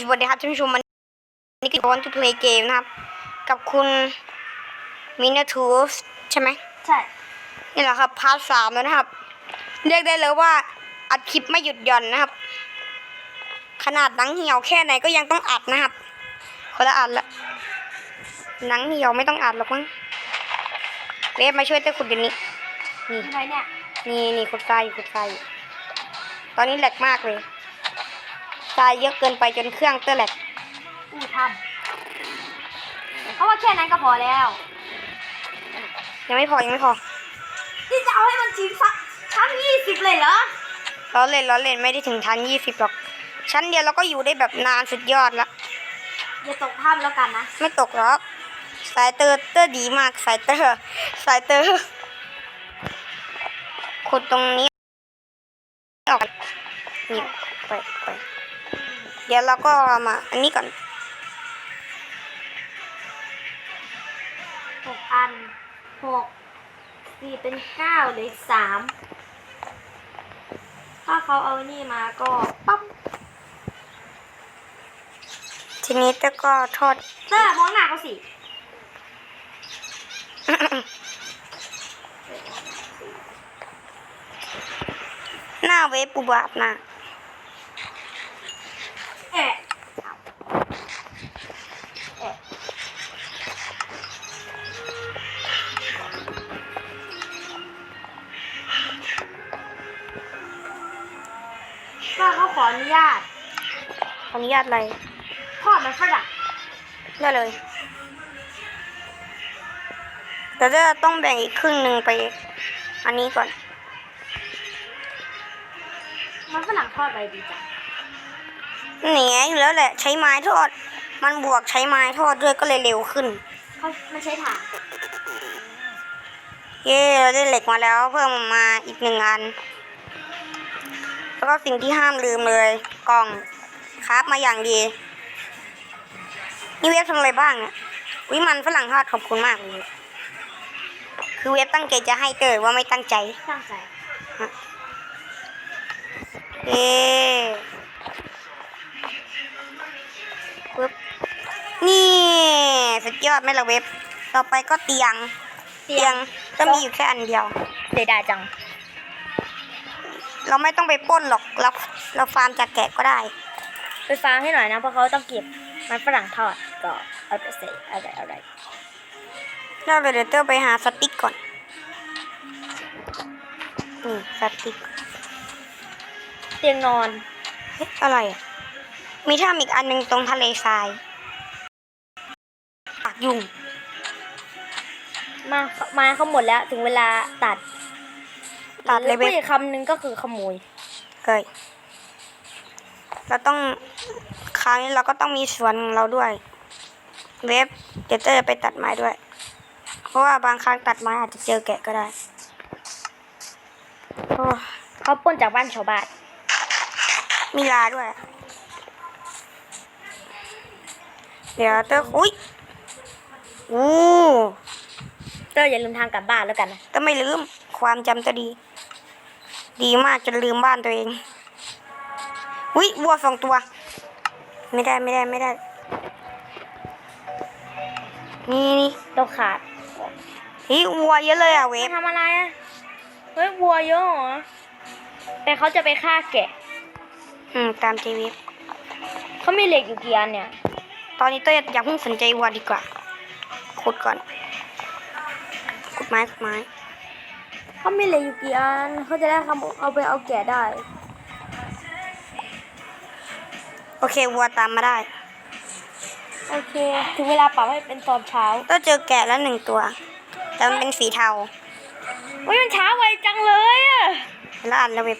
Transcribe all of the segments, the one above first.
สวัสดีครับท่านผู้ชมวันนี้ก็วันที่เพลย์เกมนะครับ กับคุณมินาทูสใช่ไหมใช่ นี่แหละครับพาร์ทสามแล้วนะครับ เรียกได้เลยว่าอัดคลิปไม่หยุดหย่อนนะครับ ขนาดหนังเหี่ยวแค่ไหนก็ยังต้องอัดนะครับคนละอัดละหนังเหี่ยวไม่ต้องอัดหรอกมั้งเวฟมาช่วยเต้ขุดเดี๋ยวนี้ นี่อะไรเนี่ย นี่นี่ขุดทรายอยู่ขุดทรายอยู่ตอนนี้แหลกมากเลย ทรายเยอะเกินไปจนเครื่องเตอร์แหลกอู้ทำเพราว่าแค่นั้นก็พอแล้ว ยังไม่พอยังไม่พอนี่จะเอาให้มันจริงสักชั้นยี่สิบเลยเหรอล้อเล่นล้อเล่นไม่ได้ถึงทันยี่สิบหรอก ชั้นเดียวเราก็อยู่ได้แบบนานสุดยอดละอย่าตกถ้ำแล้วกันนะ ไม่ตกหรอกสายเตอร์เตอร์ดีมากสายเตอร์สายเตอร์ขุดตรงนี้ออกนี่ไปไป เดี๋ยวเราก็เอามาอันนี้ก่อนหกอันหกสี่เป็นเก้าเหลืออกสามถ้าเขาเอานี่มาก็ปั๊บทีนี้เตอร์ก็ทอดเตอร์มองหน้าเขาสิหน้าเวฟปูบาบนะ ญาตอะไรทอดมันฝรั่งได้เลย แต่จะต้องแบ่งอีกครึ่งหนึ่งไป อันนี้ก่อน มันฝรั่งทอดอะไรดีจังหนีอยู่แล้วแหละ ใช้ไม้ทอด มันบวกใช้ไม้ทอดด้วยก็เลยเร็วขึ้นเขามันใช้ถ่านเย้เราได้เหล็กมาแล้วเพิ่มมาอีกหนึ่งอัน แล้วก็สิ่งที่ห้ามลืมเลยกล่อง ครับมาอย่างดี นี่เว็บทำอะไรบ้างเนี่ยวิมันฝรั่งทอดขอบคุณมากเลยคือเว็บตั้งใจจะให้เตอว่าไม่ตั้งใจ ตั้งใจเย้ปึ๊บนี่ สุดยอดไหมล่ะเว็บ ต่อไปก็เตียง เตียงก็มีอยู่แค่อันเดียวเสียดายจัง เราไม่ต้องไปปล้นหรอก เราเราฟาร์มจากแกะก็ได้ ไปฟังให้หน่อยนะ เพราะเขาต้องเก็บมันฝรั่งทอดก็เอาไปใส่อะไรอะไรเราเดี๋ยวเตอร์ไปหาสติ๊กก่อนนี่สติ๊กเตียงนอนเฮ้ยอะไรอะมีถ้ำอีกอันหนึ่งตรงทะเลทรายปากยุงมามาเขาหมดแล้วถึงเวลาตัด ตัดเลยหเว็รือบอีกคำหนึ่งก็คือขโมยเกย เราต้องคราวนี้เราก็ต้องมีสวนของเราด้วย เว็บเดี๋ยวเตอร์จะไปตัดไม้ด้วย เพราะว่าบางครั้งตัดไม้อาจจะเจอแกะก็ได้โอ้เขาปล้นจากบ้านชาวบ้านมีลาด้วย เดี๋ยวเตอร์อุ้ยอู้เตอร์อย่าลืมทางกลับบ้านแล้วกันนะก็ไม่ลืมความจำจะดี ดีมากจนลืมบ้านตัวเอง อุ้ยวัวสองตัว ไม่ได้ไม่ได้ไม่ได้ นี่นี่ต้องขาดเฮ้ยวัวเยอะเลยอะเวมาฟทำอะไรอะเฮ้ยวัวเยอะเหรอแต่เขาจะไปฆ่าแกะ อืมตามใจเวฟเขามีเหล็กอยู่กี่อันเนี่ย ตอนนี้เต้ยอย่าเพิ่งสนใจวัวดีกว่าขุดก่อนขุดไม้ขุดไม้เขามีเหล็กอยู่กี่อันเขาจะได้ขโมเอาไปเอาแกะได้ โอเควัวตามมาได้ โอเค ถึงเวลาปรับให้เป็นตอนเช้าเต้ยเจอแกะแล้วหนึ่งตัว แต่มันเป็นสีเทาเฮ้ยมันช้าไวจังเลยอะแล้วอ่านแล้วเว็บ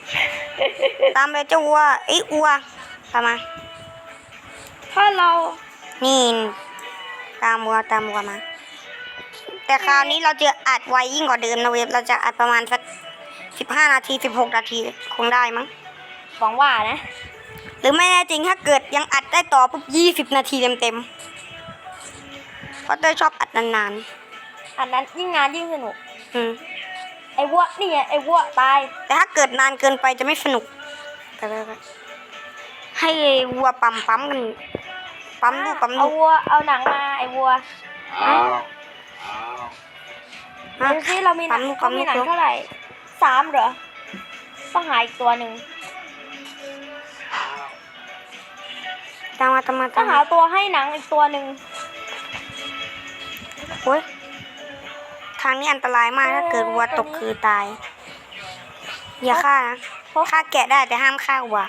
ตามไปเจ้าวัวเอ้ยวัวตามมา ถ้าเรานี่ตามวัวตามวัวมา แต่คราวนี้เราจะอัดไวยิ่งกว่าเดิมนะเว็บ เราจะอัดประมาณสักสิบห้านาทีสิบหกนาทีคงได้มั้งหวังว่านะ หรือไม่แน่จริงถ้าเกิดยังอัดได้ต่อปุ๊บยี่สิบนาทีเต็มๆเพราะเต้ยชอบอัดนานอันนั้นยิ่งงานยิ่งสนุก ๆอืมไอ้วัวนี่ไงไอ้วัวตาย แต่ถ้าเกิดนานเกินไปจะไม่สนุกไปไปไปให้วัวปั๊มปั๊มกันปั๊มดูปั๊มเอาดูวัว เอาหนังมาไอ้วัวฮะดูซิเรามีหนังปั๊มเขาลูมีก หนังปั๊มลูกเท่าไหร่สามเหรอต้องหาอีกตัวหนึ่ง ตามมาตามมาต้ตาองมหามาตัวให้หนังอีกตัวหนึ่งโอ้ยทางนี้อันตรายมากถ้าเกิดวัวตกคือตาย อย่าฆ่านะฆ่าแกะได้แต่ห้ามฆ่าวัว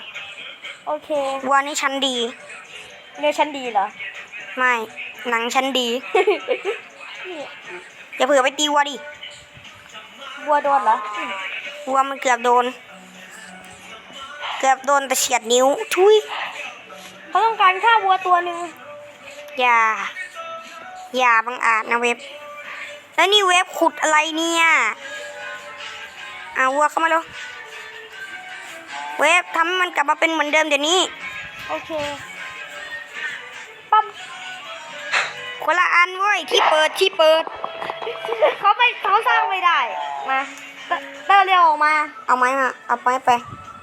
โอเควัวนี่ชั้นดี เนื้อชั้นดีเหรอ ไม่หนังชั้นดี อย่าเผื่อไปตีวัวดิวัวโดนเหรอวัวมันเกือบโดน เกือบโดนแต่เฉียดนิ้วทุย เขาต้องการฆ่าวัวตัวหนึ่งอย่า อย่าบังอาจนะเว็บ แล้วนี่เว็บขุดอะไรเนี่ยอ่าวัวเข้ามาแล้วเว็บทำให้มันกลับมาเป็นเหมือนเดิมเดี๋ยวนี้ โอเคปั๊มคนละอันเว้ยที่เปิดที่เปิด เขาไม่เขาสร้างไม่ได้ มาเตเตอร์เรียกออกมา เอาไม้มา เอาไม้ไป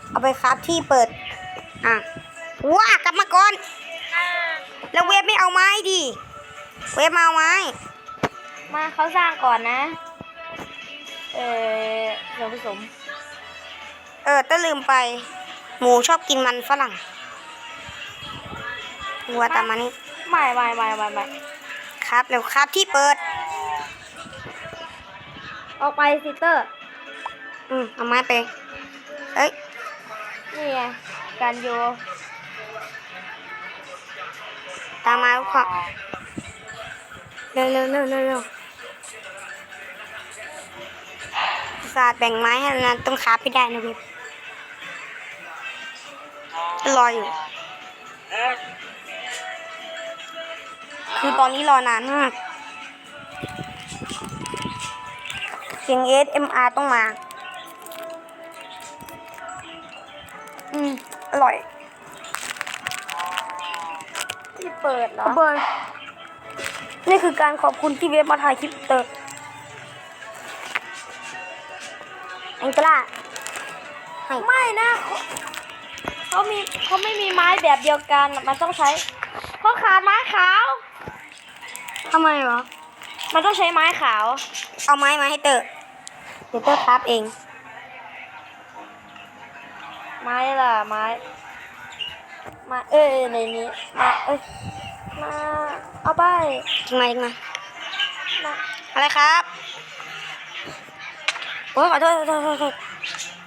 เอาไปครับที่เปิด อะ ว้ากลับมาก่อน แล้วเว็บไม่เอาไม้ดิ เว็บมาเอาไม้ มาเขาสร้างก่อนนะ เออเดี๋ยวผสม เออแต่ลืมไป หมูชอบกินมันฝรั่งวัวตามมานี่ไม่ไม่ไม่ไม่ไม่ครับเร็วครับที่เปิด ออกไปสิเตอร์ อืมเอาไม้ไป เอ้ย นี่ไงการโยามมาลูกพ่อเร็วเร็วเร็วเร็วเร็วศาสตร์แบ่งไม้ให้แล้วนะต้องคาบให้ได้นะเว็บรออยู่ คือตอนนี้รอนานมากเสียง ASMR ต้องมา อืม อร่อย เปิดเหรอเบอร์นี่คือการขอบคุณที่เว็บมาถ่ายคลิปเตอร์แองเกล่าให้ไม่นะเขาเขามีเขาไม่มีไม้แบบเดียวกัน มันต้องใช้เขาขาดไม้ขาวทำไมเหรอมันต้องใช้ไม้ขาว เอาไม้มาให้เตอร์เดี๋ยวเตอร์ครับเอง ไม้ล่ะไม้ไมา เออในนี้ มา เอ้ย มา เอาไปจริงมาจริงมามาอะไรครับโอ้ยขอโทษขอโทษขอโทษ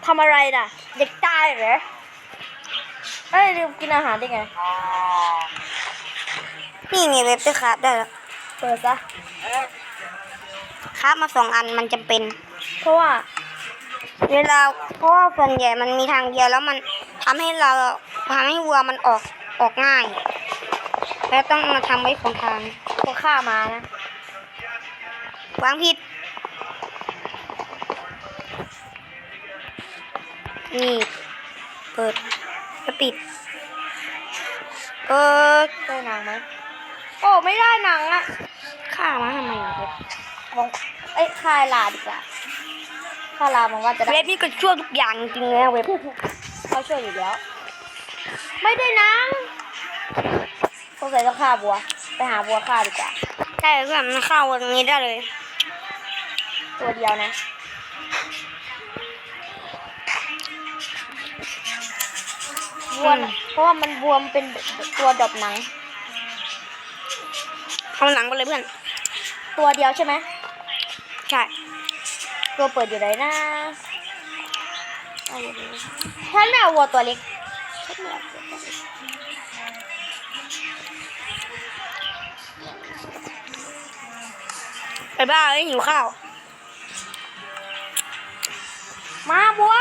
ทำอะไรน่ะ เด็กตายเหรอ เอ้ยลืมกินอาหารได้ไง นี่ไงเว็บเตอร์ครับได้แล้วเปิดซะ ครับมาสองอันมันจำเป็น เพราะว่า เวลาเพราะว่าส่วนใหญ่มันมีทางเดียวแล้วมันทำให้เราทำให้วัวมันออกออกง่าย แล้วต้องมาทำไว้ของทางพวกข้ามานะวางผิด นี่เปิดแล้วปิด เออได้หนังไหมโอ้ไม่ได้หนังอะข้ามาทำไมอะเว็บมองเอ้ยคายลาดีกว่า คายลามองว่าจะได้เว็บนี่ก็ช่วยทุกอย่างจริงๆเลยนะเว็บเขาช่วยอยู่แล้ว ไม่ได้หนังสงสัยต้องฆ่าบัว ไปหาบัวฆ่าดีกว่าใช่เพื่อนมันเข้าตรงนี้ได้เลย ตัวเดียวนะบวมเพราะว่ามันบวมเป็นตัวดอบหนัง เอาหนังไปเลยเพื่อน ตัวเดียวใช่ไหมใช่ ตัวเปิดอยู่ไหนนะฉันไม่เอาวัวตัวเล็กฉันไม่เอาวัวตัวเล็กไปบ้าเอ้หิวข้าว มาบัว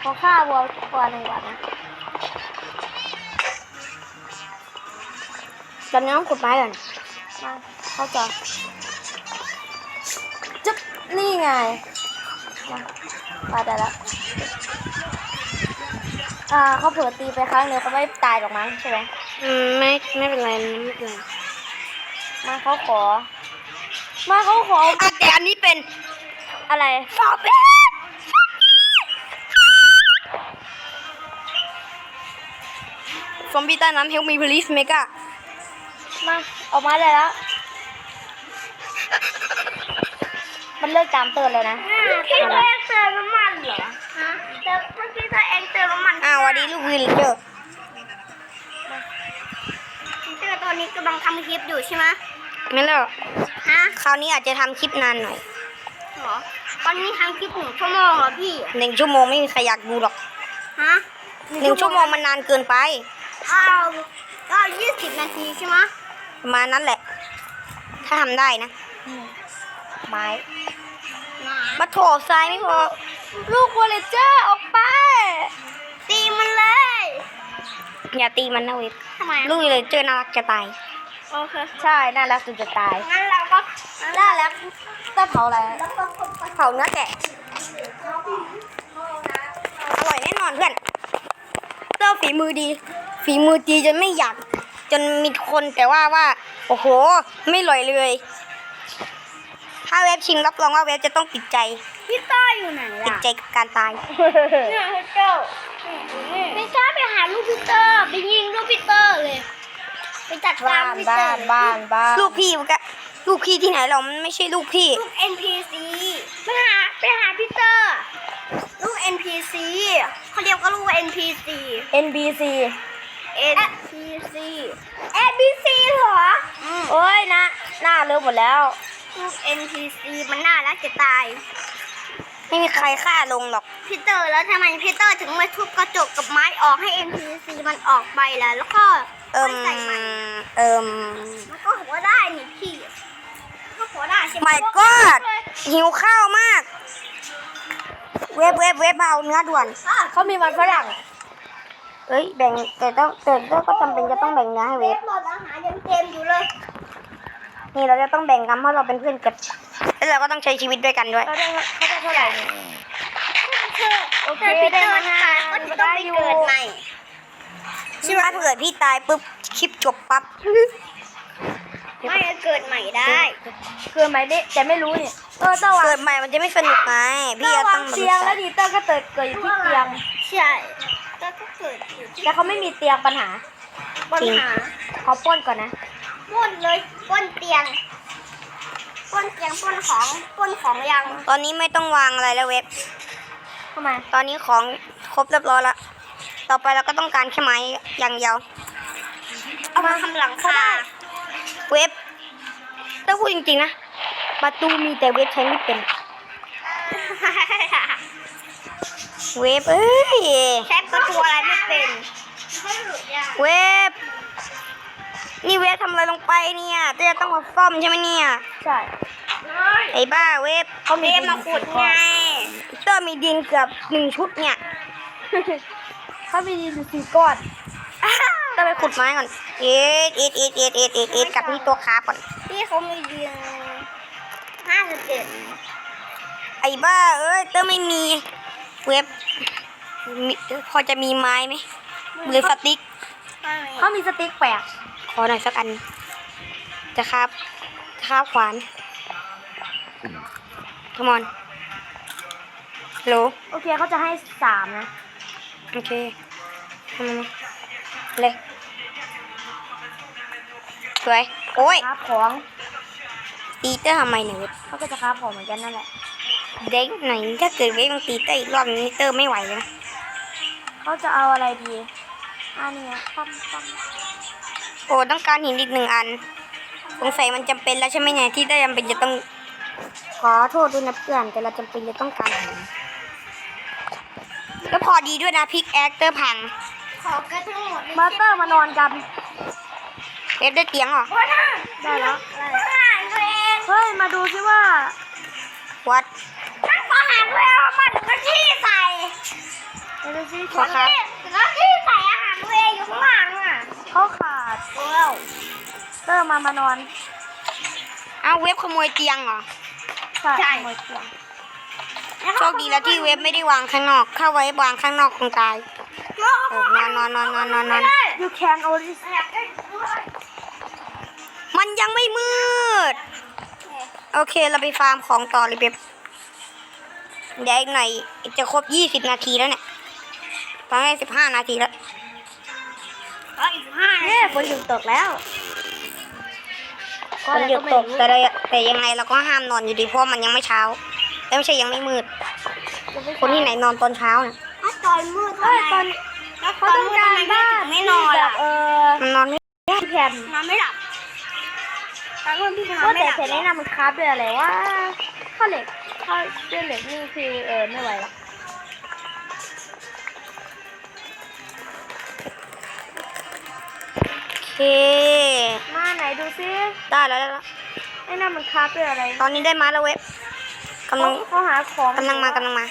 ขอฆ่าวัวตัวหนึ่งก่อนนะ ตอนนี้ต้องขุดไม้ก่อนมาเข้าจอจึ๊บนี่ไงมาตายได้แล้วอ่าเขาเผื่อตีไปครั้งหนึงเขาไม่ตายหรอกมั้งใช่ไหมอืมไม่ไม่เป็นไรนะไม่เป็นไรมาเขาขอ มาเขาขออะแต่อันนี้เป็นอะไรสอบเป็นซอมบี้ใต้น้ำเฮลมีพลิสเมกา มาออกมาเลยแล้ว มันเลิกตามเตือนแล้วนะพี่ตัวเองเติมน้ำมันเหรอฮะแต่เมื่อกี้ตัวเองเติมน้ำมันอ้าวสวัสดีลูกวิลเจอร์เจอตัวนี้กำลังทำคลิปอยู่ใช่ไหมไม่แล้วฮะคราวนี้อาจจะทำคลิปนานหน่อยเหรอตอนนี้ทำคลิปหนึ่งชั่วโมงเหรอพี่หนึ่งชั่วโมงไม่มีใครอยากดูหรอกฮะหนึ่งชั่วโมงมันนานเกินไปเอาก็ยี่สิบนาทีใช่ไหม ประมาณนั้นแหละ ถ้าทำได้นะ ไม้มาโถทรายไม่พอ ลูกวอลเลเจอร์ออกไป ตีมันเลย อย่าตีมันนะเว็บทำไมลูกวิลเจอร์น่ารักจะตาย โอเค ใช่ น่ารักจนจะตาย งั้นเราก็น่ารักต้นเผาอะไร เผาเนื้อแกะ อร่อยแน่นอนเพื่อนเตอร์ฝีมือดี ฝีมือดีจนไม่อยาก จนมีคนแต่ว่าว่า โอ้โห ไม่อร่อยเลย ถ้าเว็บชิมรับรองว่าเว็บจะต้องติดใจพี่ต้อยอยู่ไหนติดล่ะใจกับการตาย เนี่ยพี่เจ้าไม่ใช่ไปหาลูกพีเตอร์ไปยิงลูกพีเตอร์เลย ไปจัดกาบ้ารนพีเตอบ้านร์บ้านบ้านลูกพี่มันก็ลูกพี่ที่ไหนเรามันไม่ใช่ลูกพี่ ลูก NPC ไปหาไปหาพีเตอร์ ลูก NPC เขาเรียกว่าลูก NPC เอ็นบีซี NPC NPC เหรออืมโอ้ยนะหน้าเริ่มหมดแล้วลูก NPC มันน่ารักจะตาย ไม่มีใครฆ่าลงหรอกพีเตอร์แล้วทำไมพีเตอร์ถึงมาทุบกระจกกับไม้ออกให้ NPC มันออกไปล่ะแล้วก็เอิมใส่ใหม่เอิมมันก็หัวได้นี่พี่ก็หัวได้ใช่ไหมไม่กอดหิวข้าวมาก เว็บเว็บเว็บมาเอาเนื้อด่วนเขามีมันฝรั่ง เอ้ยแบ่งแต่ต้องแต่ก็จำเป็นจะต้องแบ่งเนื้อให้เวเว็ฟบหมดอาหารยังเต็มอยู่เลยนี่เราจะต้องแบ่งกันเพราะเราเป็นเพื่อนกันแล้วเราก็ต้องใช้ชีวิตด้วยกันด้วยเขาได้เขาได้เท่าไหร่เนี่ยโอเคถ้าพีได้เตอมาร์ห้าตายก็จะต้องไปเกิดใหม่ใช่ไหมถ้าเกิดพี่ตายปุ๊บคลิปจบปั๊บไม่เกิดใหม่ได้คือไหมได้แต่ไม่รู้เนี่ยเออต้องวางเกิดใหม่มันจะไม่สนุกไงพี่ต้องจะวาต้องงเตียงแล้วดีเตอร์ก็เติดเกิดอยู่ที่เตียงใช่แล้วก็ เกิดอยู่ที่แต่เขาไม่มีเตียงปัญหา ปัญหาเขาปล้นก่อนนะ ปล้นเลยปล้นเตียงปล้นเตียงปล้นของปล้นของยังตอนนี้ไม่ต้องวางอะไรแล้วเว็บทำไมตอนนี้ของครบเรียบร้อยแล้วต่อไปเราก็ต้องการแค่ไม้อย่างเดียว เอามาทำหลังคาเว็บถ้าพูดจริงๆนะ ประตูมีแต่เว็บใช้ไม่เป็น เว็บเอ้ยใช้ประตูอะไรไม่เป็น เว็บนี่เว็บทำอะไรลงไปเนี่ยเต้จะต้องมาซ่อมใช่ไหมเนี่ย ใช่ ไอ้บ้าเว็บเขามีเวฟมาขุดไงเตอร์มีดินเกือบหนึ่งชุดเนี่ยเขามีดินอยู่สี่ก้อนเตอร์ไปขุดไม้ก่อนเอ็ดเอ็ดเอ็ดเอ็ดเอ็ดเอ็ดเอ็ดกลับที่ตัวคาบก่อนพี่เขามีเดือนห้าสิบเอ็ดไอ้บ้าเอ้ยเตอร์ไม่มี เว็บมีพอจะมีไม้ไหมหรือสติ๊กเขามีสติ๊กแปลกขอหน่อยสักอัน จะคาบจะคาบขวาน come on ฮัลโหลโอเคเขาจะให้สามนะ โอเคทำไมนะเลยสวย โอ้ยครับของตีเตอร์ทำไมเนี่ยเว็บเขาก็จะครับของเหมือนกันนั่นแหละ เด็กไหนถ้าเกิดเว็บมันตีเตอร์อีกรอบนี้เตอร์ไม่ไหวเลยนะเขาจะเอาอะไรดีอันนี้ปั๊มปั๊มโอ้ต้องการหินอีกหนึ่งอันสงสัยมันจำเป็นแล้วใช่ไหมเนี่ยที่เตอร์จำเป็นจะต้อง ขอโทษด้วยนะเพื่อนแต่เราจำเป็นจะต้องการหินก็พอดีด้วยนะพิกแอคเตอร์พังขอกันทั้งหมดมาสเตอร์มานอนกันเว็บได้เตียงเหรอว่าถ้าได้แล้วอาหารตัวเองเฮ้ยมาดูซิว่าวัดถ้าอาหารตัวเองมันก็ที่ใส่เดี๋ยวดูซิขอครับแล้วที่ใส่อาหารตัวเองอยู่ข้างหลังอะเขาขาดว้าวเตอร์มามานอนเอาเว็บขโมยเตียงเหรอใช่ขโมยเตียงโชคดีแล้วที่เว็บไม่ได้วางข้างนอกถ้าไว้วางข้างนอกคงตายเออนอนนอนนอนนอนนอนนอน you can only มันยังไม่มืด โอเค เราไปฟาร์มของต่อเลยเว็บ เดี๋ยวอีกหน่อยจะครบยี่สิบนาทีแล้วเนี่ยตอนนี้สิบห้านาทีแล้วก็อีกห้าเนี่ยฝนหยุดตกแล้วฝนหยุดตกแต่เราแต่ยังไงเราก็ห้ามนอนอยู่ดีเพราะมันยังไม่เช้าแล้วไม่ใช่ยังไม่มืด คนที่ไหนนอนตอนเช้าเนี่ยถ้าตอนมืดเอ้ยตอนแล้วตเขาอนต้องมืดการทำไมบ้านไม่นอนแบล่ะบเออมันนอนไม่พี่แผ่นนอนไม่หลับตอนมืดพี่นอก็นไม่แต่หลับเทนแนะนำมันคราฟด้วยอะไรว่าข้าวเหล็ก ข้าวด้วยเหล็กนี่คือเออไม่ไหวละโอเค มาไหนดูซิได้แล้วได้แล้ว ไอ้นั่นมันคราฟด้วยอะไรตอนนี้ได้มาแล้วเว็บกำลังเขาเขาหาของกำลังมากำลังมา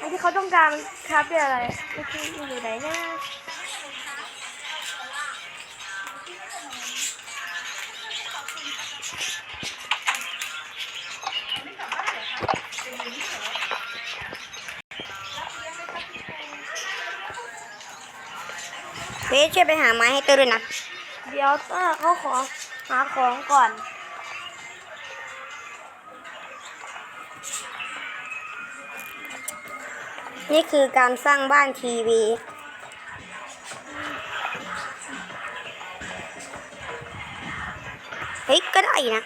อันที่เขาต้องการมันคราฟด้วยอะไรมันคือมันอยู่ไหนนะ ช่วยไปหาไม้ให้เตอร์ด้วยนะ เดี๋ยวเออเขาขอหาของก่อน นี่คือการสร้างบ้านทีวีเฮ้ยก็ได้นะ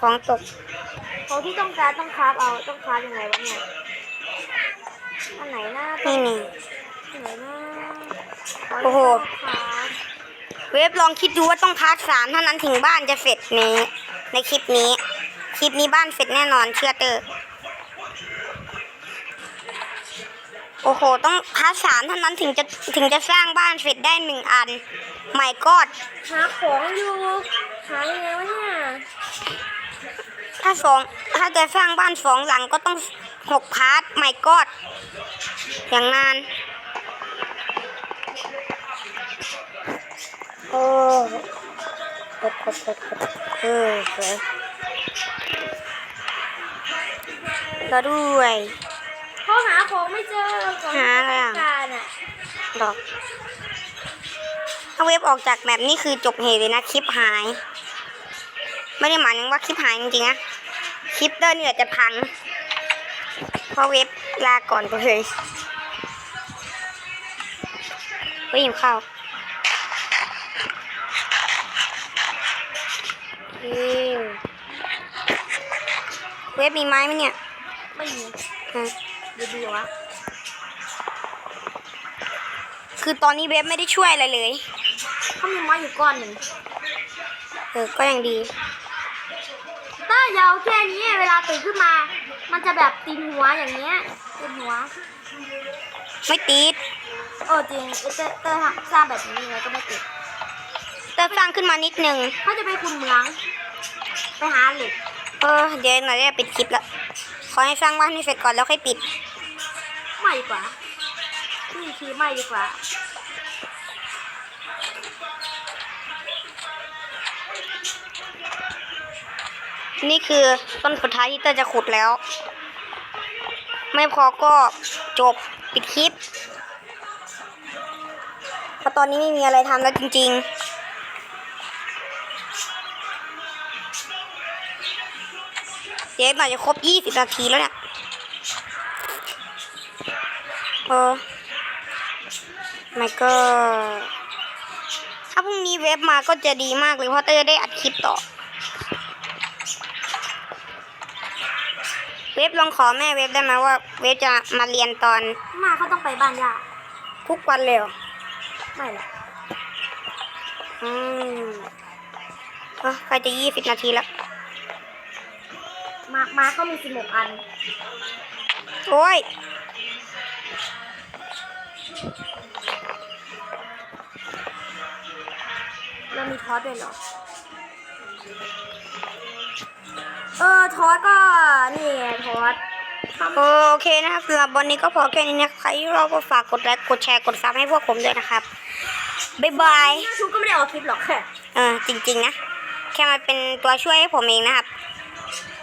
ของตกของที่ต้องการต้องคราฟเอาต้องคราฟยังไงวะเนี่ยอันไหนหน้านี่นี่อันไหนหน้าโอ้โหคราฟเว็บลองคิดดูว่าต้องพาร์ทสามเท่านั้นถึงบ้านจะเสร็จนี้ ในคลิปนี้ คลิปนี้บ้านเสร็จแน่นอนเชื่อเตอร์โอ้โห ต้องพาร์ทสามเท่านั้นถึงจะถึงจะสร้างบ้านเสร็จได้หนึ่งอันไม่กอดหาของอยู่หายังไงวะเนี่ย ถ้าสองถ้าจะสร้างบ้านสองหลังก็ต้องหกพาร์ทไม่กอดอย่างนานโอ้กดกดกดกดเออสวยแล้วด้วยเขาหาของไม่เจอของที่หาอะไรอะต้องการอะดอกถ้าเว็บออกจากแบบนี้คือจบเหตุเลยนะ คลิปหาย ไม่ได้หมายถึงว่าคลิปหายจริงๆนะ คลิปเดินเนี่ยจะพังเพราะเว็บลาก่อนก็เลยเฮ้ยหิวข้าวโอเคเว็บมีไม้ไหมเนี่ย ไม่มีฮะดีดีๆวะคือตอนนี้เว็บไม่ได้ช่วยอะไรเลยเขามีไม้อยู่ก้อนหนึ่งเออก็ยังดี ต้ายาวแค่นี้เวลาตื่นขึ้นมา มันจะแบบตีนหัวอย่างเงี้ยตีนหัวไม่ติดเออจริงเอเตอร์เตอร์สร้างแบบนี้เลยก็ไม่ติดเติมสร้างขึ้นมานิดนึงเขาจะไปคุณเหมือง ไปหาเหล็กเออเดี๋ยวหน่อยจะปิดคลิปแล้วขอให้สร้างบ้านให้เสร็จก่อนแล้วค่อยปิด ไม่ดีกว่านี่คือไม่ดีกว่า นี่คือต้นสุดท้ายที่เตอร์จะขุดแล้ว ไม่พอก็จบปิดคลิปเพราะตอนนี้ไม่มีอะไรทำแล้วจริง ๆ เดี๋ยวหน่อยจะครบ 20 นาทีแล้วเนี่ย เออไม่ก็ ถ้าพรุ่งนี้เว็บมาก็จะดีมากเลยเพราะเตอร์จะได้อัดคลิปต่อ เว็บลองขอแม่เว็บได้ไหมว่า เว็บจะมาเรียนตอนมาเขาต้องไปบ้านย่าทุกวันเลยเหรอไม่หรอกอืมเอ้อใกล้จะยี่สิบนาทีแล้วมามาเขามีสิบหกอัน โอ้ยแล้วมีทอสด้วยเหรอ เออทอสก็นี่ไงทอสโอเคนะครับสำหรับวันนี้ก็พอแค่นี้นะใครที่รอบก็ฝากกดไลค์กดแชร์กดซับให้พวกผมด้วยนะครับบ๊ายบายยูทูบก็ไม่ได้ออกคลิปหรอกแค่เออจริง ๆ นะ แค่มาเป็นตัวช่วยให้ผมเองนะครับ